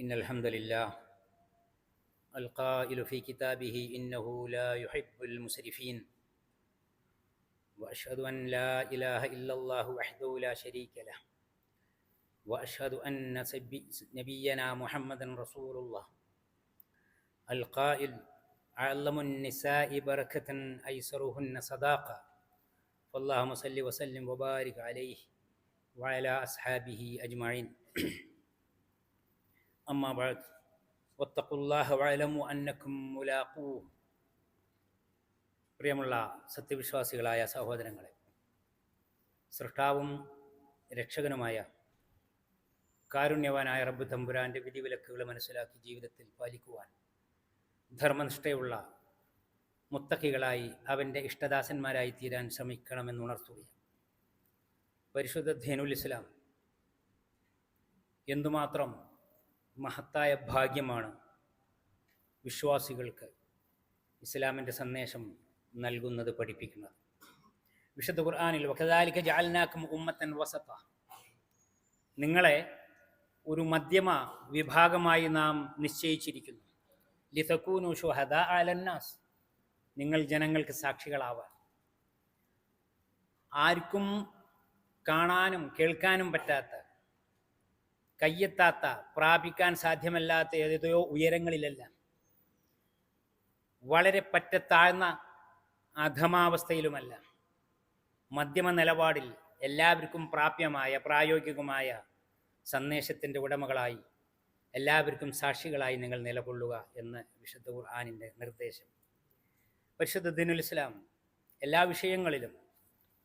إن الحمد لله القائل في كتابه إنه لا يحب المسرفين وأشهد أن لا إله إلا الله وحده لا شريك له وأشهد أن نبينا محمدا رسول الله. القائل أعلم النساء بركة أيسرهن صداقة فاللهم صل وسلم وبارك عليه وعلى أصحابه أجمعين. أما بعد واتقوا الله واعلموا أنكم ملاقوه പ്രിയമുള്ള സത്യവിശ്വാസികളായ സഹോദരങ്ങളെ സൃഷ്ടാവും രക്ഷകനുമായ കാരുണ്യവാനായ റബ്ബ് തമ്പുരാൻ്റെ വിധിവിലക്കുകൾ മനസ്സിലാക്കി ജീവിതത്തിൽ പാലിക്കുവാൻ ധർമ്മനിഷ്ഠയുള്ള മുത്തക്കികളായി അവൻ്റെ ഇഷ്ടദാസന്മാരായി തീരാൻ ശ്രമിക്കണമെന്ന് ഉണർത്തുകയാണ് പരിശുദ്ധ ധേനുൽ ഇസ്ലാം എന്തുമാത്രം മഹത്തായ ഭാഗ്യമാണ് വിശ്വാസികൾക്ക് ഇസ്ലാമിന്റെ സന്ദേശം നൽകുന്നത് പഠിപ്പിക്കുന്നത്. വിശുദ്ധ ഖുർആാനിൽ വഖദാലിക ജാൽനാക്കും ഉമ്മത്തൻ വസത്ത നിങ്ങളെ ഒരു മധ്യമ വിഭാഗമായി നാം നിശ്ചയിച്ചിരിക്കുന്നു. ലിതക്കൂനു ഷുഹദ അലന്നാസ്. നിങ്ങൾ ജനങ്ങൾക്ക് സാക്ഷികളാവാൻ. ആർക്കും കാണാനും കേൾക്കാനും പറ്റാത്ത കയ്യെത്താത്ത പ്രാപിക്കാൻ സാധ്യമല്ലാത്ത ഏതോ ഉയരങ്ങളിലല്ല വളരെ പറ്റത്താഴ്ന്ന അധമാവസ്ഥയിലുമല്ല. മധ്യമ നിലപാടിൽ എല്ലാവർക്കും പ്രാപ്യമായ പ്രായോഗികമായ സന്ദേശത്തിന്റെ ഉടമകളായി എല്ലാവർക്കും സാക്ഷികളായി നിങ്ങൾ നിലകൊള്ളുക എന്ന് വിശുദ്ധ ഖുർആാനിന്റെ നിർദ്ദേശം. പരിശുദ്ധ ദിനുൽ ഇസ്ലാം എല്ലാ വിഷയങ്ങളിലും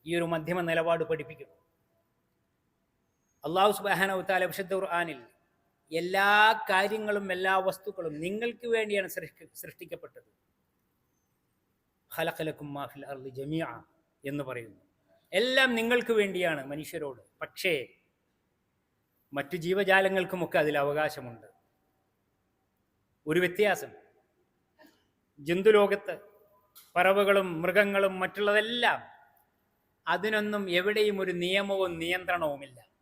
ഈ ഒരു മധ്യമ നിലപാട് പഠിപ്പിക്കുന്നു. അള്ളാഹു സുബാനവത്താല വിശുദ്ധ ഖുർആാനിൽ എല്ലാ കാര്യങ്ങളും എല്ലാ വസ്തുക്കളും നിങ്ങൾക്ക് വേണ്ടിയാണ് സൃഷ്ടി സൃഷ്ടിക്കപ്പെട്ടത്. മാഫിൽ എന്ന് പറയുന്നു. എല്ലാം നിങ്ങൾക്ക് വേണ്ടിയാണ് മനുഷ്യരോട്. പക്ഷേ മറ്റു ജീവജാലങ്ങൾക്കുമൊക്കെ അതിൽ അവകാശമുണ്ട്. ഒരു വ്യത്യാസം. ജന്തുലോകത്ത് പറവകളും മൃഗങ്ങളും മറ്റുള്ളതെല്ലാം അതിനൊന്നും എവിടെയും ഒരു നിയമവും നിയന്ത്രണവുമില്ല.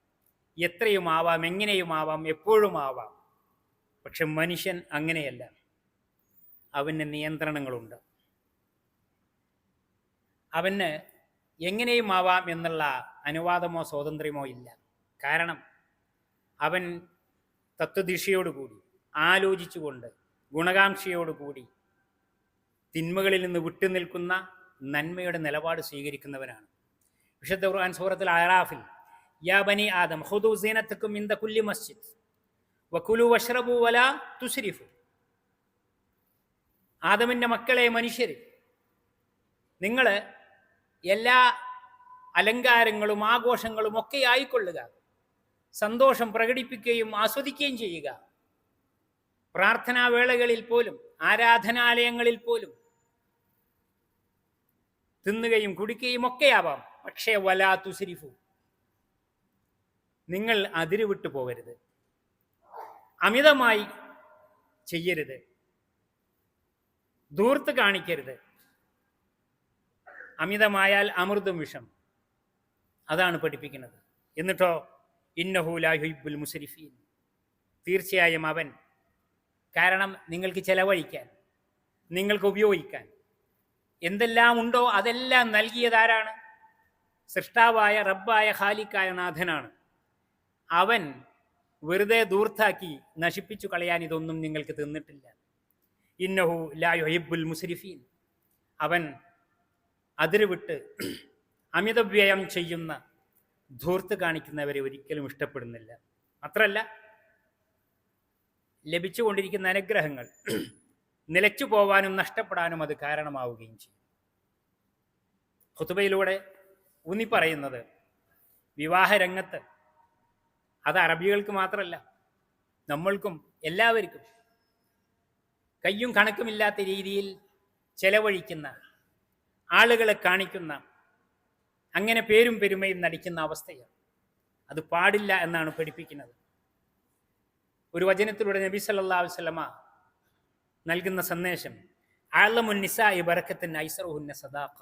എത്രയും ആവാം എങ്ങനെയും ആവാം എപ്പോഴും ആവാം പക്ഷെ മനുഷ്യൻ അങ്ങനെയല്ല. അവന് നിയന്ത്രണങ്ങളുണ്ട്. അവന് എങ്ങനെയും ആവാം എന്നുള്ള അനുവാദമോ സ്വാതന്ത്ര്യമോ ഇല്ല. കാരണം അവൻ തത്വദിശയോടുകൂടി ആലോചിച്ചുകൊണ്ട് ഗുണകാംക്ഷയോടുകൂടി തിന്മകളിൽ നിന്ന് വിട്ടുനിൽക്കുന്ന നന്മയുടെ നിലപാട് സ്വീകരിക്കുന്നവനാണ്. വിശുദ്ധ ഖുർആൻ സൂറത്തിൽ അറാഫിൽ യാ ബനി ആദം ഹുദു സീനത്തക്കും ഇന്ത കുല്ലി മസ്ജിദ്. വകുലു വഷ്റബു വല തുസ്രിഫു. ആദമിന്റെ മക്കളെ മനുഷ്യർ നിങ്ങൾ എല്ലാ അലങ്കാരങ്ങളും ആഘോഷങ്ങളും ഒക്കെ ആയിക്കൊള്ളുക. സന്തോഷം പ്രകടിപ്പിക്കുകയും ആസ്വദിക്കുകയും ചെയ്യുക. പ്രാർത്ഥനാവേളകളിൽ പോലും ആരാധനാലയങ്ങളിൽ പോലും തിന്നുകയും കുടിക്കുകയും ഒക്കെയാവാം പക്ഷേ വലാ തുസിരിഫു. നിങ്ങൾ അതിരുവിട്ടു പോകരുത്. അമിതമായി ചെയ്യരുത്. ദൂർത്ത് കാണിക്കരുത്. അമിതമായാൽ അമൃതും വിഷം. അതാണ് പഠിപ്പിക്കുന്നത്. എന്നിട്ടോ? ഇന്നഹുലാഹുബുൽ മുസരിഫീൻ. തീർച്ചയായും അവൻ. കാരണം നിങ്ങൾക്ക് ചെലവഴിക്കാൻ നിങ്ങൾക്ക് ഉപയോഗിക്കാൻ. എന്തെല്ലാം ഉണ്ടോ അതെല്ലാം നൽകിയതാരാണ് സൃഷ്ടാവായ റബ്ബായ ഖാലിക്കായ നാഥനാണ്. അവൻ വെറുതെ ദൂർത്താക്കി നശിപ്പിച്ചു കളയാൻ ഇതൊന്നും നിങ്ങൾക്ക് തിന്നിട്ടില്ല. ഇന്നഹു ലായുഹിബുൽ മുസരിഫീൻ. അവൻ അതിരുവിട്ട് അമിതവ്യയം ചെയ്യുന്ന ധൂർത്ത് കാണിക്കുന്നവരെ ഒരിക്കലും ഇഷ്ടപ്പെടുന്നില്ല. അത്രല്ല ലഭിച്ചുകൊണ്ടിരിക്കുന്ന അനുഗ്രഹങ്ങൾ നിലച്ചു പോവാനും നഷ്ടപ്പെടാനും അത് കാരണമാവുകയും ചെയ്യും. ഹുത്തുബയിലൂടെ ഊന്നി പറയുന്നത് വിവാഹരംഗത്ത് അത് അറബികൾക്ക് മാത്രമല്ല നമ്മൾക്കും എല്ലാവർക്കും കയ്യും കണക്കുമില്ലാത്ത രീതിയിൽ ചെലവഴിക്കുന്ന ആളുകളെ കാണിക്കുന്ന അങ്ങനെ പേരും പെരുമയും നടിക്കുന്ന അവസ്ഥയാണ്. അത് പാടില്ല എന്നാണ് പഠിപ്പിക്കുന്നത്. ഒരു വചനത്തിലൂടെ നബി സല്ലാ വസ്ലമ നൽകുന്ന സന്ദേശം ആളമുന്നിസായി ബറക്കത്തിൻ ഐസറുഹുന്ന സദാഖ.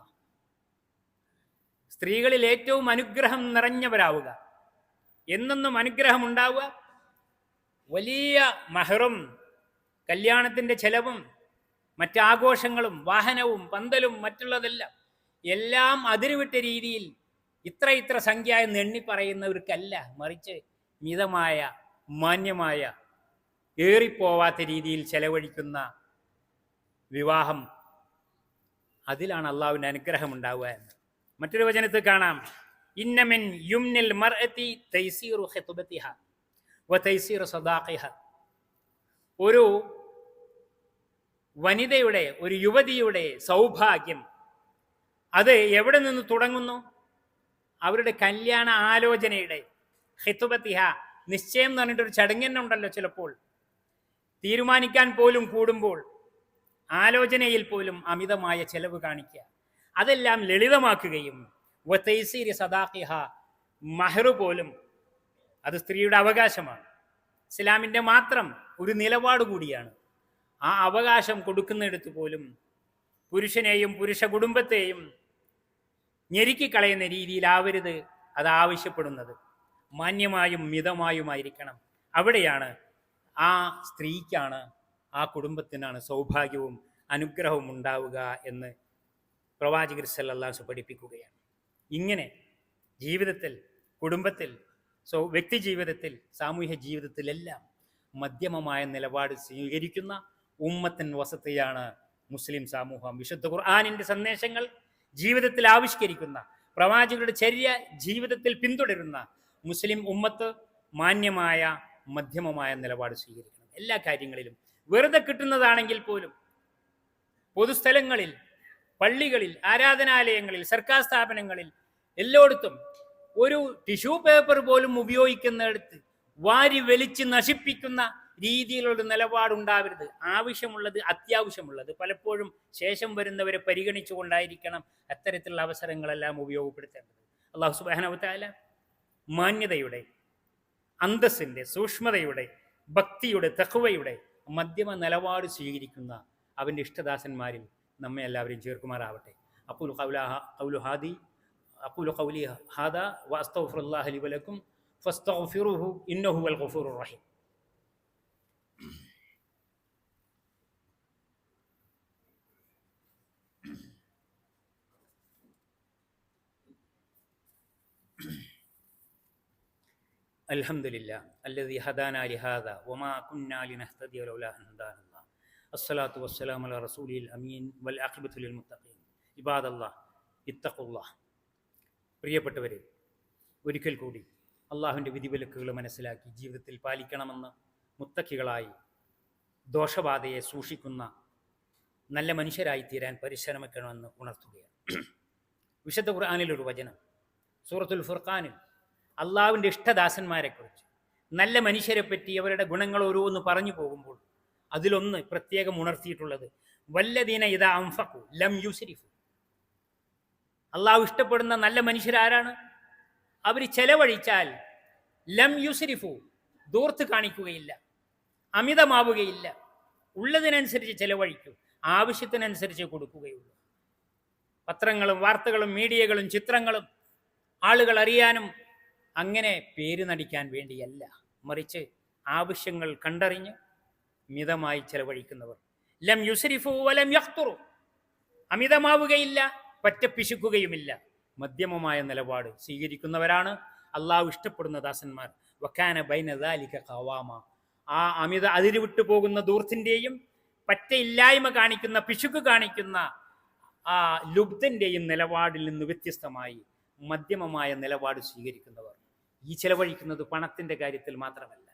സ്ത്രീകളിൽ ഏറ്റവും അനുഗ്രഹം നിറഞ്ഞവരാവുക. എന്നെന്നും അനുഗ്രഹം ഉണ്ടാവുക വലിയ മഹറും കല്യാണത്തിന്റെ ചെലവും മറ്റാഘോഷങ്ങളും വാഹനവും പന്തലും മറ്റുള്ളതെല്ലാം എല്ലാം അതിരുവിട്ട രീതിയിൽ ഇത്ര ഇത്ര സംഖ്യ എന്ന് എണ്ണി പറയുന്നവർക്കല്ല മറിച്ച് മിതമായ മാന്യമായ ഏറിപ്പോവാത്ത രീതിയിൽ ചെലവഴിക്കുന്ന വിവാഹം. അതിലാണ് അള്ളാവിന്റെ അനുഗ്രഹം ഉണ്ടാവുക എന്ന്. മറ്റൊരു വചനത്തിൽ കാണാം. ഇന്നമിൻ യുംനിൽ മർഅത്തി തൈസീറു ഖിത്ബത്തിഹ വ തൈസീറു സദാഖിഹ. ഒരു വനിതയുടെ ഒരു യുവതിയുടെ സൗഭാഗ്യം അത് എവിടെ നിന്ന് തുടങ്ങുന്നു? അവരുടെ കല്യാണ ആലോചനയുടെ ഹിത്തുബത്തിഹ നിശ്ചയം എന്ന് പറഞ്ഞിട്ടൊരു ചടങ്ങെന്നുണ്ടല്ലോ ചിലപ്പോൾ. തീരുമാനിക്കാൻ പോലും കൂടുമ്പോൾ ആലോചനയിൽ പോലും അമിതമായ ചെലവ് കാണിക്കുക. അതെല്ലാം ലളിതമാക്കുകയും വത്തൈസീരി സദാഖിഹ മഹറു പോലും അത് സ്ത്രീയുടെ അവകാശമാണ്. ഇസ്ലാമിന്റെ മാത്രം ഒരു നിലപാട് കൂടിയാണ്. ആ അവകാശം കൊടുക്കുന്നിടത്ത് പോലും പുരുഷനെയും പുരുഷ കുടുംബത്തെയും ഞെരുക്കിക്കളയുന്ന രീതിയിലാവരുത് അത് ആവശ്യപ്പെടുന്നത്. മാന്യമായും മിതമായുമായിരിക്കണം. അവിടെയാണ് ആ സ്ത്രീക്കാണ് ആ കുടുംബത്തിനാണ് സൗഭാഗ്യവും അനുഗ്രഹവും ഉണ്ടാവുക എന്ന് പ്രവാചകർ സല്ലല്ലാഹു പഠിപ്പിക്കുകയാണ്. ഇങ്ങനെ ജീവിതത്തിൽ കുടുംബത്തിൽ സോ വ്യക്തി ജീവിതത്തിൽ സാമൂഹ്യ ജീവിതത്തിലെല്ലാം മധ്യമമായ നിലപാട് സ്വീകരിക്കുന്ന ഉമ്മത്തിൻ വസത്തെയാണ് മുസ്ലിം സമൂഹം. വിശുദ്ധ ഖുർആാനിന്റെ സന്ദേശങ്ങൾ ജീവിതത്തിൽ ആവിഷ്കരിക്കുന്ന പ്രവാചകരുടെ ചര്യ ജീവിതത്തിൽ പിന്തുടരുന്ന മുസ്ലിം ഉമ്മത്ത് മാന്യമായ മധ്യമമായ നിലപാട് സ്വീകരിക്കണം. എല്ലാ കാര്യങ്ങളിലും. വെറുതെ കിട്ടുന്നതാണെങ്കിൽ പോലും പൊതുസ്ഥലങ്ങളിൽ പള്ളികളിൽ ആരാധനാലയങ്ങളിൽ സർക്കാർ സ്ഥാപനങ്ങളിൽ എല്ലായിടത്തും ഒരു ടിഷ്യൂ പേപ്പർ പോലും ഉപയോഗിക്കുന്നിടത്ത് വാരി വലിച്ച് നശിപ്പിക്കുന്ന രീതിയിലുള്ള നിലപാടുണ്ടാവരുത്. ആവശ്യമുള്ളത് അത്യാവശ്യമുള്ളത്. പലപ്പോഴും ശേഷം വരുന്നവരെ പരിഗണിച്ചുകൊണ്ടായിരിക്കണം അത്തരത്തിലുള്ള അവസരങ്ങളെല്ലാം ഉപയോഗപ്പെടുത്തേണ്ടത്. അള്ളാഹു സുബാനവത്താല മാന്യതയുടെ അന്തസ്സിന്റെ സൂക്ഷ്മതയുടെ ഭക്തിയുടെ തഹുവയുടെ മധ്യമ നിലപാട് സ്വീകരിക്കുന്ന അവന്റെ ഇഷ്ടദാസന്മാരിൽ നമ്മെ എല്ലാവരെയും ചേർക്കുമാറാവട്ടെ. അപ്പുൽ കൗലു أقول قولي هذا وأستغفر الله لي ولكم فاستغفروه إنه هو الغفور الرحيم. الحمد لله الذي هدانا لهذا وما كنا لنهتدي لولا أن هدانا الله. الصلاة والسلام على رسوله الأمين والعاقبة للمتقين. عباد الله اتقوا الله. പ്രിയപ്പെട്ടവരെ ഒരിക്കൽ കൂടി അള്ളാഹുവിന്റെ വിധിവിലക്കുകൾ മനസ്സിലാക്കി ജീവിതത്തിൽ പാലിക്കണമെന്ന് മുത്തക്കികളായി ദോഷബാധയെ സൂക്ഷിക്കുന്ന നല്ല മനുഷ്യരായി തീരാൻ പരിശ്രമിക്കണമെന്ന് ഉണർത്തുകയാണ്. വിശുദ്ധ ഖുർആാനിലൊരു വചനം സൂറത്തുൽ ഫുർഖാനിൽ അള്ളാവിന്റെ ഇഷ്ടദാസന്മാരെക്കുറിച്ച് നല്ല മനുഷ്യരെ പറ്റി അവരുടെ ഗുണങ്ങൾ ഓരോന്ന് പറഞ്ഞു പോകുമ്പോൾ അതിലൊന്ന് പ്രത്യേകം ഉണർത്തിയിട്ടുള്ളത് വല്ലദീന ഇതാ അംഫഖു ലം യുസ്രിഫു അള്ളാഹു ഇഷ്ടപ്പെടുന്ന നല്ല മനുഷ്യരാരാണ്? അവർ ചെലവഴിച്ചാൽ ലം യുസരിഫു ദൂർത്ത് കാണിക്കുകയില്ല അമിതമാവുകയില്ല. ഉള്ളതിനനുസരിച്ച് ചെലവഴിക്കും ആവശ്യത്തിനനുസരിച്ച് കൊടുക്കുകയുള്ളൂ. പത്രങ്ങളും വാർത്തകളും മീഡിയകളും ചിത്രങ്ങളും ആളുകൾ അറിയാനും അങ്ങനെ പേര് നടിക്കാൻ വേണ്ടിയല്ല. മറിച്ച് ആവശ്യങ്ങൾ കണ്ടറിഞ്ഞ് മിതമായി ചെലവഴിക്കുന്നവർ. ലം യുസരിഫു വലം യഖ്തുറു അമിതമാവുകയില്ല പറ്റ പിശുക്കുകയുമില്ല മധ്യമമായ നിലപാട് സ്വീകരിക്കുന്നവരാണ്. അള്ളാഹു ഇഷ്ടപ്പെടുന്ന ദാസന്മാർ. വക്കാന ബൈനദാലിക കവാമ ആ അമിത അതിരുവിട്ടു പോകുന്ന ദൂർത്തിന്റെയും പറ്റയില്ലായ്മ കാണിക്കുന്ന പിശുക്ക് കാണിക്കുന്ന ആ ലുബ്ധന്റെയും നിലപാടിൽ നിന്ന് വ്യത്യസ്തമായി മധ്യമമായ നിലപാട് സ്വീകരിക്കുന്നവർ. ഈ ചെലവഴിക്കുന്നത് പണത്തിന്റെ കാര്യത്തിൽ മാത്രമല്ല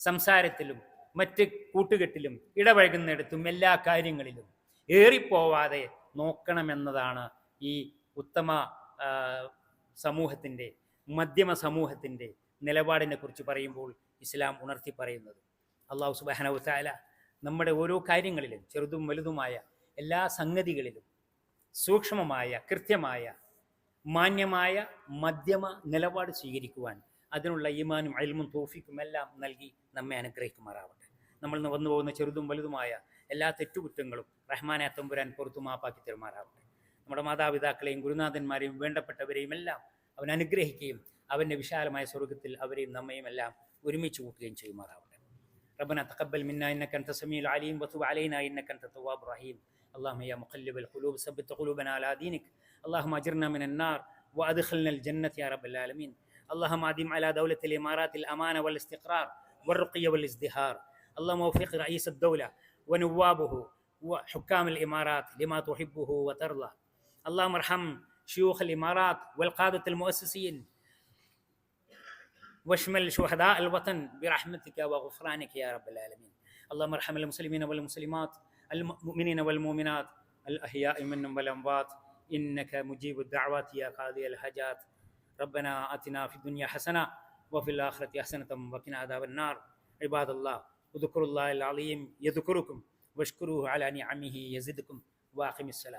സംസാരത്തിലും മറ്റ് കൂട്ടുകെട്ടിലും ഇടപഴകുന്നിടത്തും എല്ലാ കാര്യങ്ങളിലും ഏറിപ്പോവാതെ നോക്കണമെന്നതാണ് ഈ ഉത്തമ സമൂഹത്തിന്റെ മധ്യമ സമൂഹത്തിന്റെ നിലപാടിനെ കുറിച്ച് പറയുമ്പോൾ ഇസ്ലാം ഉണർത്തി പറയുന്നത്. അള്ളാഹു സുബാനവു താല നമ്മുടെ ഓരോ കാര്യങ്ങളിലും ചെറുതും വലുതുമായ എല്ലാ സംഗതികളിലും സൂക്ഷ്മമായ കൃത്യമായ മാന്യമായ മധ്യമ നിലപാട് സ്വീകരിക്കുവാൻ അതിനുള്ള ഈമാനും അയൽമും തോഫിക്കും എല്ലാം നൽകി നമ്മെ അനുഗ്രഹിക്കുമാറാവട്ടെ. നമ്മൾ വന്നു പോകുന്ന ചെറുതും വലുതുമായ എല്ലാ തെറ്റുകുറ്റങ്ങളും റഹ്മാനെ തമ്പുരാൻ പുറത്തു മാപ്പാക്കി തരുമാറാവട്ടെ. നമ്മുടെ മാതാപിതാക്കളെയും ഗുരുനാഥന്മാരെയും വേണ്ടപ്പെട്ടവരെയും എല്ലാം അവൻ അനുഗ്രഹിക്കുകയും അവൻ്റെ വിശാലമായ സ്വർഗത്തിൽ അവരെയും നമ്മയും എല്ലാം ഒരുമിച്ച് കൂട്ടുകയും ചെയ്യുമാറാവട്ടെ ربنا تقبل منا انك انت السميع العليم وتب علينا انك انت التواب الرحيم اللهم يا مقلب القلوب ثبت قلوبنا على دينك اللهم اجرنا من النار وادخلنا الجنه يا رب العالمين اللهم ادم على دوله الامارات الامان والاستقرار والرقي والازدهار اللهم وفق رئيس الدوله ونوابه وحكام الامارات لما تحبه وترضى اللهم ارحم شيوخ الإمارات والقادة المؤسسين. واشمل شهداء الوطن برحمتك وغفرانك يا رب العالمين. اللهم ارحم المسلمين والمسلمات المؤمنين والمؤمنات الأحياء منهم والأموات. إنك مجيب الدعوات يا قاضي الحاجات. ربنا آتنا في الدنيا حسنة وفي الآخرة حسنة وقنا عذاب النار. عباد الله اذكروا الله العظيم يذكركم واشكروه على نعمه يزدكم. وأقم السلام